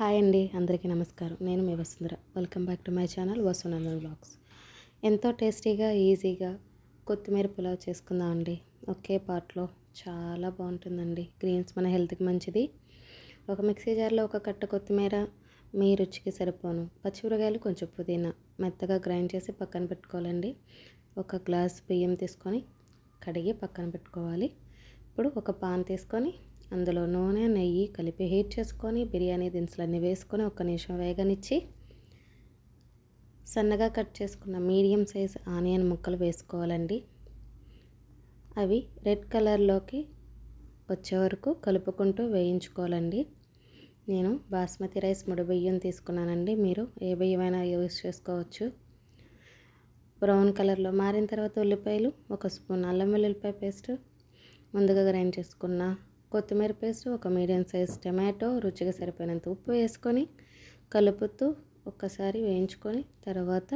Hi అండి అందరికీ నమస్కారం. నేను మీ Vasundhara. Welcome back to my channel Vasunandan blogs ఎంతో టేస్టీగా ఈజీగా కొత్తిమీర పులావ్ చేసుకుందాం అండి. ఒకే పార్ట్లో చాలా బాగుంటుందండి. గ్రీన్స్ మన హెల్త్కి మంచిది. ఒక మిక్సీ జార్లో ఒక కట్ట కొత్తిమీర మీ రుచికి సరిపోను. పచ్చిమిరకాయలు కొంచెం పుదీనా మెత్తగా గ్రైండ్ చేసి పక్కన పెట్టుకోవాలండి. ఒక గ్లాస్ బియ్యం తీసుకొని కడిగి పక్కన పెట్టుకోవాలి. ఇప్పుడు ఒక పాన్ తీసుకొని అందులో నూనె నెయ్యి కలిపి హీట్ చేసుకొని బిర్యానీ దినుసులన్నీ వేసుకొని ఒక నిమిషం వేగనిచ్చి సన్నగా కట్ చేసుకున్న మీడియం సైజ్ ఆనియన్ ముక్కలు వేసుకోవాలండి. అవి రెడ్ కలర్లోకి వచ్చే వరకు కలుపుకుంటూ వేయించుకోవాలండి. నేను బాస్మతి రైస్ ముడి బియ్యం తీసుకున్నానండి. మీరు ఏ బియ్యమైనా యూస్ చేసుకోవచ్చు. బ్రౌన్ కలర్లో మారిన తర్వాత ఉల్లిపాయలు ఒక స్పూన్ అల్లం వెల్లుల్లిపాయ పేస్ట్ ముందుగా గ్రైండ్ చేసుకున్న కొత్తిమీర పేస్ట్ ఒక మీడియం సైజ్ టమాటో రుచిగా సరిపోయినంత ఉప్పు వేసుకొని కలుపుతూ ఒక్కసారి వేయించుకొని తర్వాత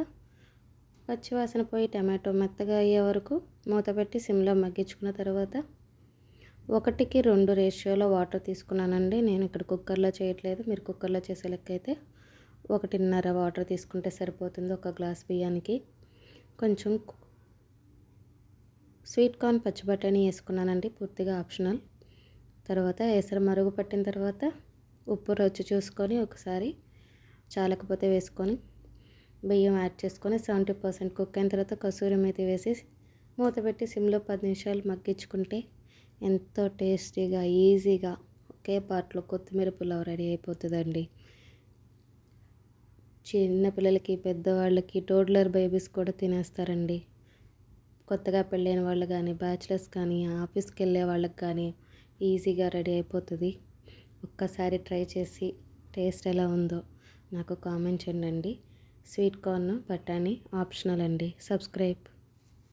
పచ్చివాసన పోయి టమాటో మెత్తగా అయ్యే వరకు మూత పెట్టి సిమ్లో మగ్గించుకున్న తర్వాత ఒకటికి రెండు రేషియోలో వాటర్ తీసుకున్నానండి. నేను ఇక్కడ కుక్కర్లో చేయట్లేదు. మీరు కుక్కర్లో చేసే లెక్క అయితే ఒకటిన్నర వాటర్ తీసుకుంటే సరిపోతుంది ఒక గ్లాస్ బియ్యానికి. కొంచెం స్వీట్ కార్న్ పచ్చి బఠానీ వేసుకున్నానండి. పూర్తిగా ఆప్షనల్ తర్వాత ఎసరు మరుగు పట్టిన తర్వాత ఉప్పు రుచి చూసుకొని ఒకసారి చాలకపోతే వేసుకొని బియ్యం యాడ్ చేసుకొని సెవెంటీ పర్సెంట్ కుక్ అయిన తర్వాత కసూరి మేతి వేసి మూత పెట్టి సిమ్లో పది నిమిషాలు మగ్గించుకుంటే ఎంతో టేస్టీగా ఈజీగా ఒకే పాటలో కొత్తిమీర పులావ్ రెడీ అయిపోతుందండి. చిన్న పిల్లలకి పెద్దవాళ్ళకి టోడ్లర్ బేబీస్ కూడా తినేస్తారండి. కొత్తగా పెళ్ళైన వాళ్ళు కానీ బ్యాచిలర్స్ కానీ ఆఫీస్కి వెళ్ళే వాళ్ళకి కానీ ఈజీగా రెడీ అయిపోతుంది. ఒక్కసారి ట్రై చేసి టేస్ట్ ఎలా ఉందో నాకు కామెంట్ చేయండి. స్వీట్ కార్న్ బఠానీ ఆప్షనల్ అండి. సబ్స్క్రైబ్.